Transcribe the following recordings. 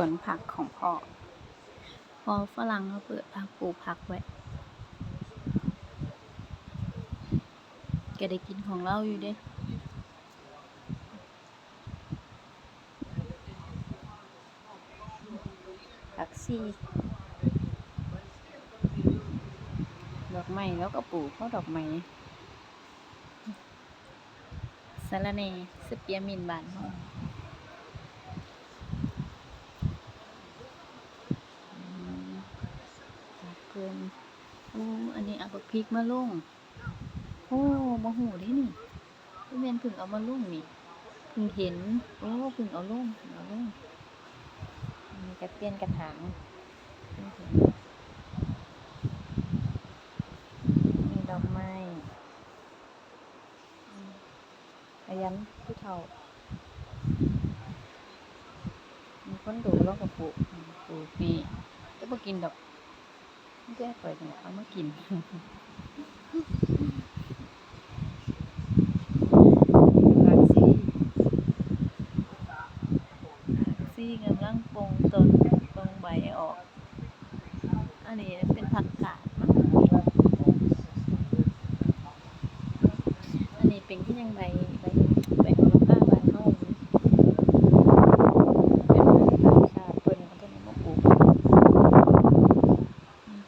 วนผักของพ่อ พอฝรั่งเขาเปิดผักปลูกผักไว้แกได้กินของเราอยู่เด้ผักซีดอกไม้แล้วก็ปลูกเพราดอกไม้สะรเนสเปียร์มินบานพ่อมผักเพิ่นโอ้อันนี้เอาบักพริกมาลงโอ้บ่หูเด้นี่พี่แม่นพิ่งเอามาลงนี่พิ่งเห็น โอ้พิ่งเอาลงเพิ่งเอาลงอันนี้ก็เปลี่ยนกระถางมีดอกไม้อายันผู้เฒ่ามีคนดูแล้วก็ปลูกอืมปลูกนี่จะบ่กินดอก ไม่ไปล่ยกันเอามากินผักซี่กซี่กำลังปงตนปลงใบออก อันนี้เป็นผักกาดอันนี้เป็นที่ยังใบโหระพาบานเฮาอยู่เป็นพันธุ์ต่างชาติเพิ่นก็เพิ่นเอามาปลูกอืม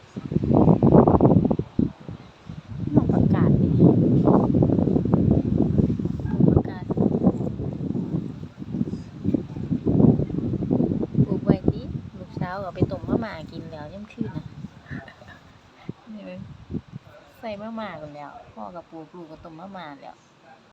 น้องผักกาดนี่ปลูกผักกาด ปลูกไว้ติ ลูกสาวเอาไปต้มมะม่ากินแล้วย่ำคืนน่ะนี่เว้ยใส่มะม่ากันแล้วพ่อกับปลูกลูกก็ต้มมะม่าแล้ว